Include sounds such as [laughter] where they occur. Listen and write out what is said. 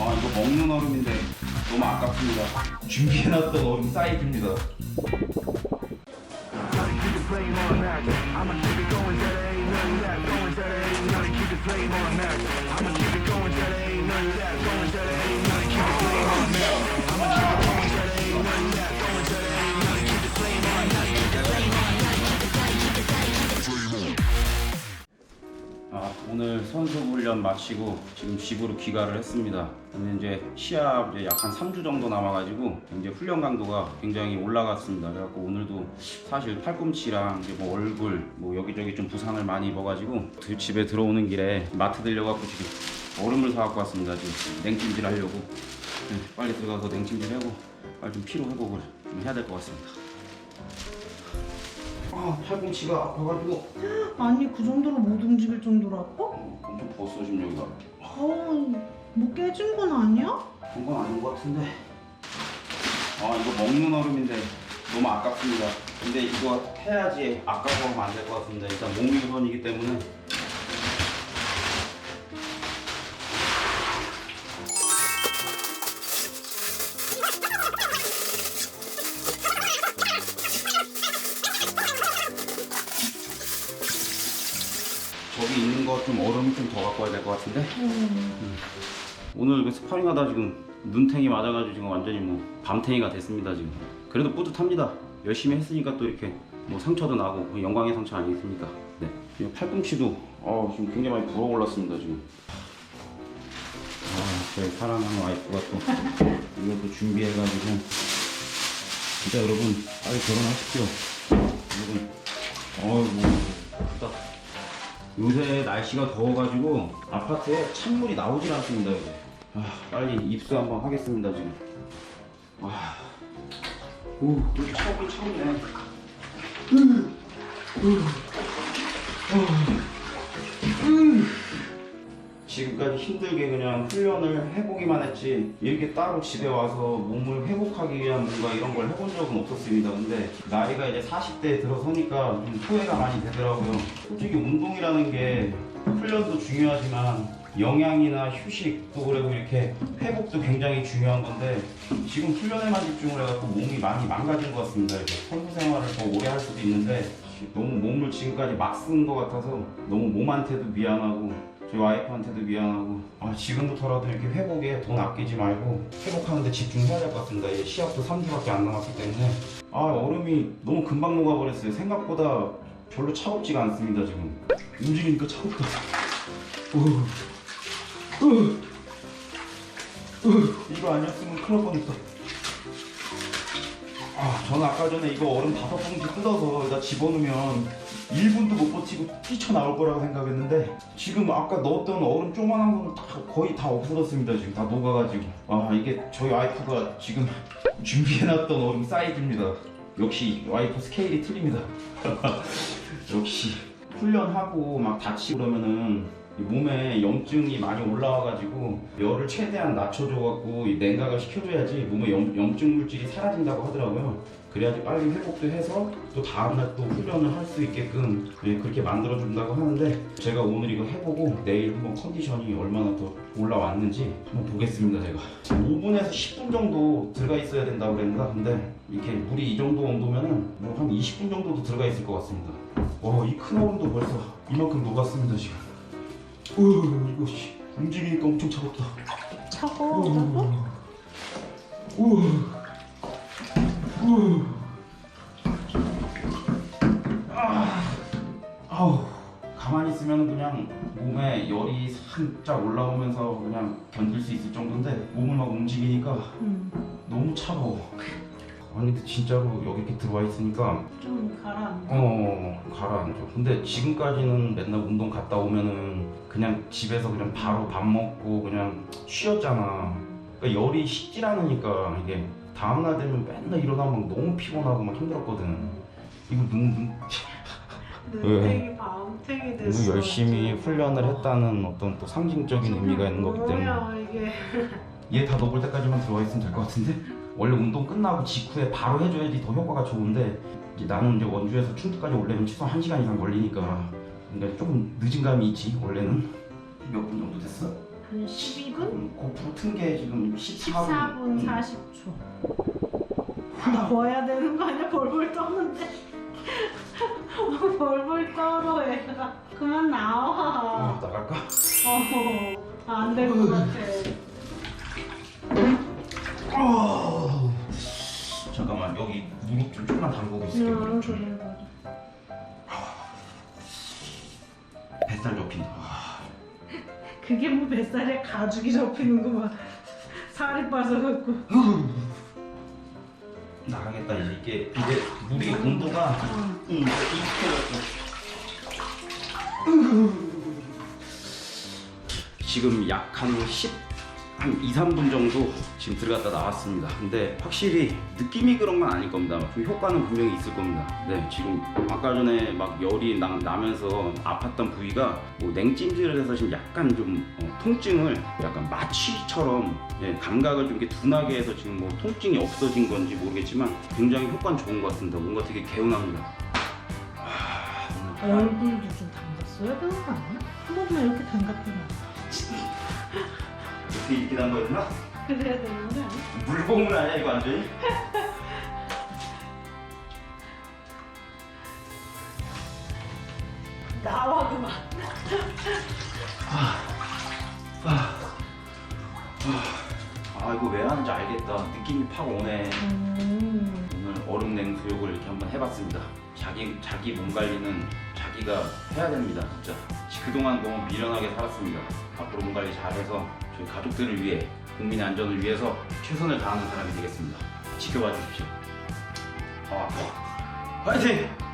아 이거 먹는 얼음인데 너무 아깝습니다. 준비해놨던 얼음 사이즈입니다. 아, 오늘 선수 훈련 마치고 지금 집으로 귀가를 했습니다. 근데 이제 시합 이제 약 한 3주 정도 남아가지고 이제 훈련 강도가 굉장히 올라갔습니다. 그래갖고 오늘도 사실 팔꿈치랑 이제 뭐 얼굴 뭐 여기저기 좀 부상을 많이 입어가지고 드- 집에 들어오는 길에 마트 들려갖고 지금 얼음을 사갖고 왔습니다. 지금 냉찜질 하려고 네, 빨리 들어가서 냉찜질 하고 빨리 좀 피로 회복을 좀 해야 될 것 같습니다. 아 팔꿈치가 아파가지고 [gasps] 아니 그 정도로 못 움직일 정도로 아파? 어, 엄청 벗어 지금 여기가. 아, 뭐 깨진 건 아니야? 그런 건 아닌 것 같은데. 아 이거 먹는 얼음인데 너무 아깝습니다. 근데 이거 해야지 아까워 하면 안 될 것 같습니다. 일단 몸이 우선이기 때문에. 좀 얼음 좀더 갖고 와야 될 것 같은데. 음. 오늘 그 스파링하다 지금 눈탱이 맞아가지고 지금 완전히 뭐 밤탱이가 됐습니다 지금. 그래도 뿌듯합니다. 열심히 했으니까 또 이렇게 뭐 상처도 나고 그 영광의 상처 아니겠습니까? 네. 이 팔꿈치도 어 지금 굉장히 많이 불어올랐습니다 지금. 아 저희 사랑하는 와이프가 또 이것도 준비해가지고. 진짜 여러분 빨리 결혼하십시오. 여러분. 어이구 요새 날씨가 더워가지고 아파트에 찬물이 나오질 않습니다 이제. 아, 빨리 입수 한번 하겠습니다 지금. 와, 오, 차오긴 차오네. 지금까지 힘들게 그냥 훈련을 해보기만 했지 이렇게 따로 집에 와서 몸을 회복하기 위한 뭔가 이런 걸 해본 적은 없었습니다. 근데 나이가 이제 40대에 들어서니까 좀 후회가 많이 되더라고요. 솔직히 운동이라는 게 훈련도 중요하지만 영양이나 휴식도 그리고 이렇게 회복도 굉장히 중요한 건데 지금 훈련에만 집중을 해갖고 몸이 많이 망가진 것 같습니다. 이제 선수 생활을 더 오래 할 수도 있는데 너무 몸을 지금까지 막 쓴 것 같아서 너무 몸한테도 미안하고 저희 와이프한테도 미안하고 아, 지금부터라도 이렇게 회복에 돈 아끼지 말고 회복하는데 집중해야 될 것 같습니다. 이제 시합도 3주밖에 안 남았기 때문에 아 얼음이 너무 금방 녹아버렸어요. 생각보다 별로 차갑지가 않습니다 지금. 움직이니까 차갑다. 우. 우. 우. 이거 아니었으면 큰일 날 뻔했다. 아, 저는 아까 전에 이거 얼음 다섯 봉지 뜯어서 여기다 집어넣으면 1분도 못 버티고 뛰쳐나올 거라고 생각했는데 지금 아까 넣었던 얼음 조그만한 거는 다 거의 다 없어졌습니다. 지금 다 녹아가지고. 아, 이게 저희 와이프가 지금 [laughs] 준비해놨던 얼음 사이즈입니다. 역시 와이프 스케일이 틀립니다. [laughs] 역시 훈련하고 막 다치고 그러면은 이 몸에 염증이 많이 올라와가지고 열을 최대한 낮춰줘갖고 이 냉각을 시켜줘야지 몸에 염, 염증 물질이 사라진다고 하더라고요. 그래야지 빨리 회복도 해서 또 다음날 또 훈련을 할 수 있게끔 예, 그렇게 만들어준다고 하는데 제가 오늘 이거 해보고 내일 한번 컨디션이 얼마나 더 올라왔는지 한번 보겠습니다 제가. 5분에서 10분 정도 들어가 있어야 된다고 그랬나 근데 이렇게 물이 이 정도 온도면은 뭐 한 20분 정도도 들어가 있을 것 같습니다. 와 이 큰 얼음도 벌써 이만큼 녹았습니다 지금 우 이거 씨, 움직이니까 엄청 차갑다 차가워. 우. 우. 아. 아우. 가만히 있으면 그냥 몸에 열이 살짝 올라오면서 그냥 견딜 수 있을 정도인데 몸을 막 움직이니까 음, 너무 차가워. 아니 근데 진짜로 여기 이렇게 들어와 있으니까 좀 가라앉아. 어 가라앉아. 근데 지금까지는 맨날 운동 갔다 오면은 그냥 집에서 그냥 바로 밥 먹고 그냥 쉬었잖아. 그러니까 열이 식질 않으니까 이게 다음날 되면 맨날 일어나면 너무 피곤하고 막 힘들었거든. 이거 너무 너무 눈탱이 밤탱이 됐어. 너무 열심히 훈련을 했다는 어떤 또 상징적인 의미가 있는 거기 때문에 뭐야 이게. 얘다 녹을 때까지만 들어와 있으면 될 것 같은데 원래 운동 끝나고 직후에 바로 해줘야지 더 효과가 좋은데 이제 나는 이제 원주에서 충주까지 오려면 최소 1시간 이상 걸리니까 그러니까 조금 늦은 감이 있지 원래는 몇 분 정도 됐어? 한 12분? 음, 고프로 튼게 지금 14분. 14분 40초. 나와야 되는 거 아니야? 벌벌 떠는데. [laughs] 벌벌 떨어 얘가. 그만 어, 나와. 나갈까? 어, 안 될 것 같아. 있을게 좀. 그래, 그래. 뱃살 접힌다. 아, 그게 뭐 뱃살에 가죽이 접히는구만. 살이 빠져갖고. 나가겠다 이제 이게 이제 물이 온도가 응. 응, 익혀졌어. 지금 약 한 10, 한 2, 3분 정도 지금 들어갔다 나왔습니다. 근데 확실히 느낌이 그런 건 아닐 겁니다. 좀 효과는 분명히 있을 겁니다. 네, 지금 아까 전에 막 열이 나, 나면서 아팠던 부위가 뭐 냉찜질을 해서 지금 약간 좀 어, 통증을 약간 마취처럼 예, 감각을 좀 이렇게 둔하게 해서 지금 뭐 통증이 없어진 건지 모르겠지만 굉장히 효과는 좋은 것 같습니다. 뭔가 되게 개운합니다. 얼굴도 좀 담갔어야 되는 거 아니야? 한 번만 이렇게 담갔더니. 이렇게 이렇게 담가야 되나? 그래야 되는 거 아니야? 물고문 아니야 이거 완전히? [laughs] 나와 그만. 아 이거 왜 하는지 알겠다 느낌이 팍 오네 음. 오늘 얼음 냉수욕을 이렇게 한번 해봤습니다 자기 자기 몸 관리는 자기가 해야 됩니다 진짜 그동안 너무 미련하게 살았습니다 앞으로 몸 관리 잘해서 저희 가족들을 위해 국민의 안전을 위해서 최선을 다하는 사람이 되겠습니다. 지켜봐 주십시오. 아, 화이팅!